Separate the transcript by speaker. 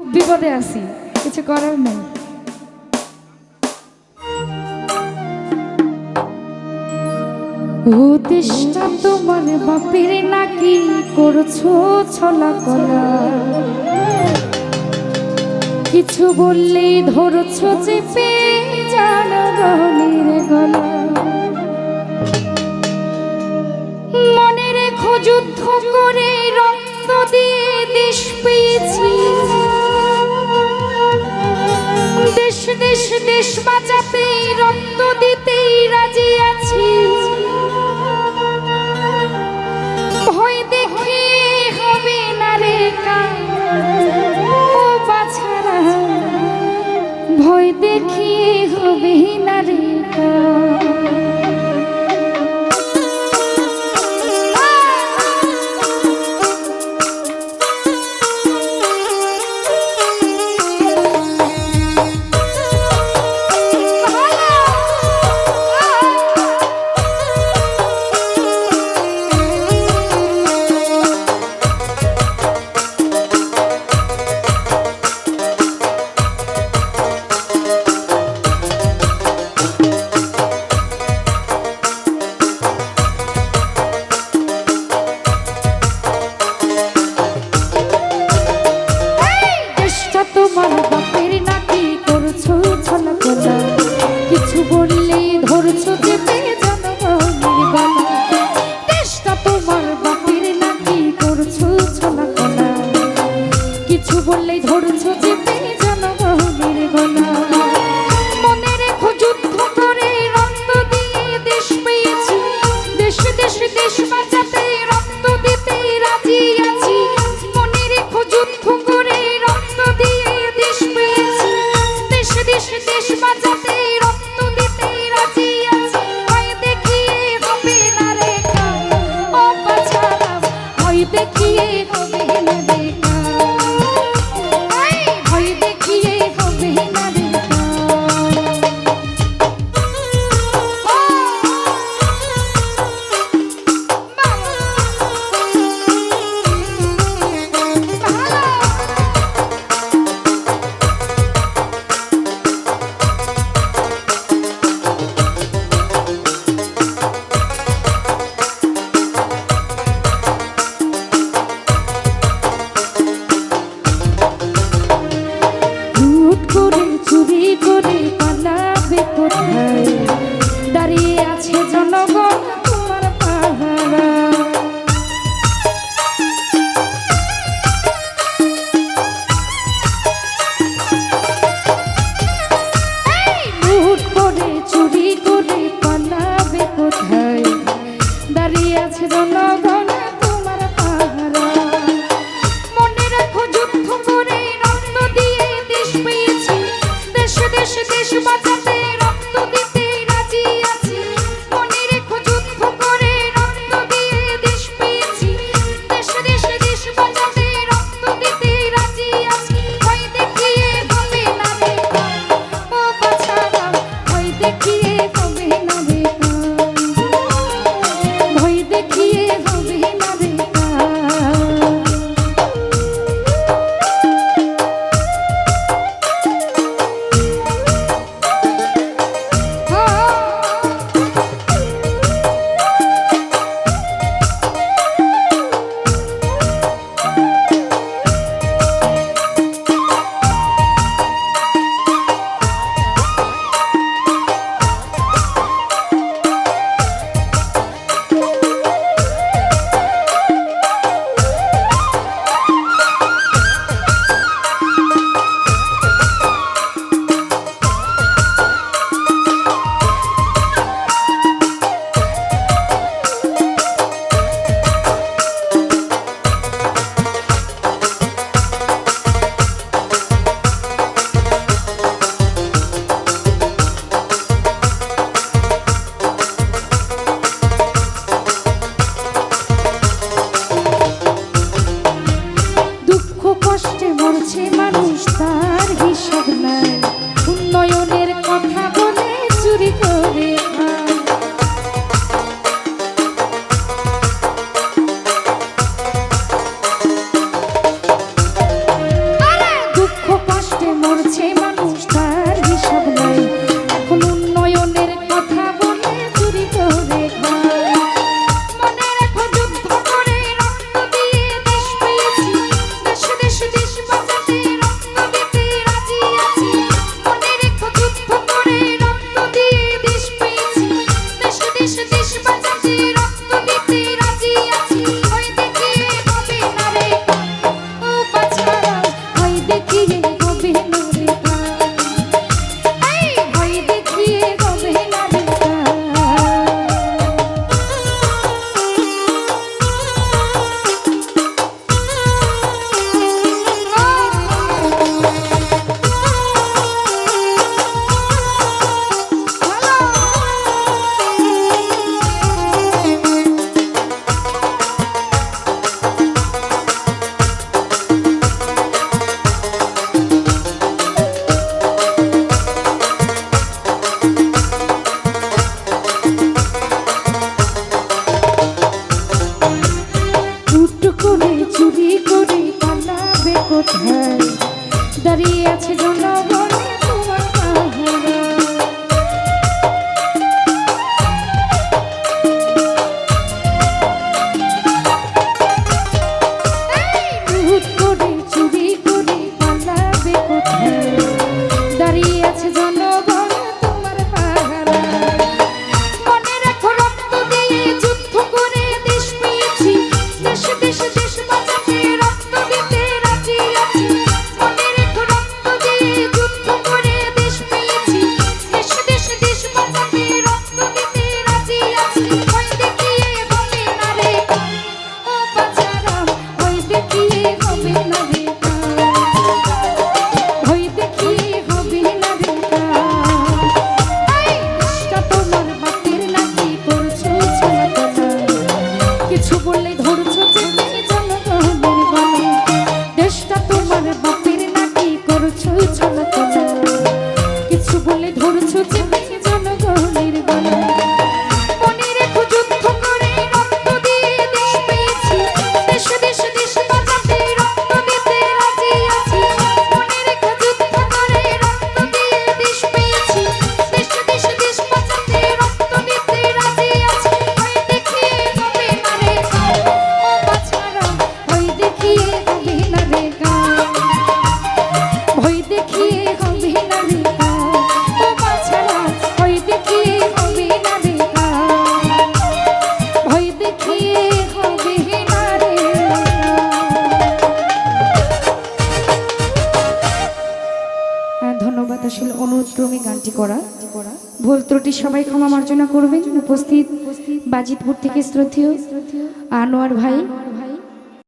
Speaker 1: খুব বিপদে আছি, কিছু করার নেই। ও তেষ্টা তোমার বাপের নাকি করছ ছলা কলা কিছু বললেই ধরছো চেপে জানো রহনির গলা। মনে রেখো করে রক্ত দিয়ে দেশ পেয়েছি। চাপে রক্ত দিতেই রাজি আছি। ভয় দেখে হবে না রে ও ভয় দেখি হবে না রে কা দেশ Thank you. হ্যাঁ। দাঁড়িয়ে আছে বুঝেছি ত্রুটি করা। ভুল ত্রুটির সবাই ক্ষমা মার্জনা করবেন। উপস্থিত বাজিতপুর থেকে শ্রদ্ধেয় আনোয়ার ভাই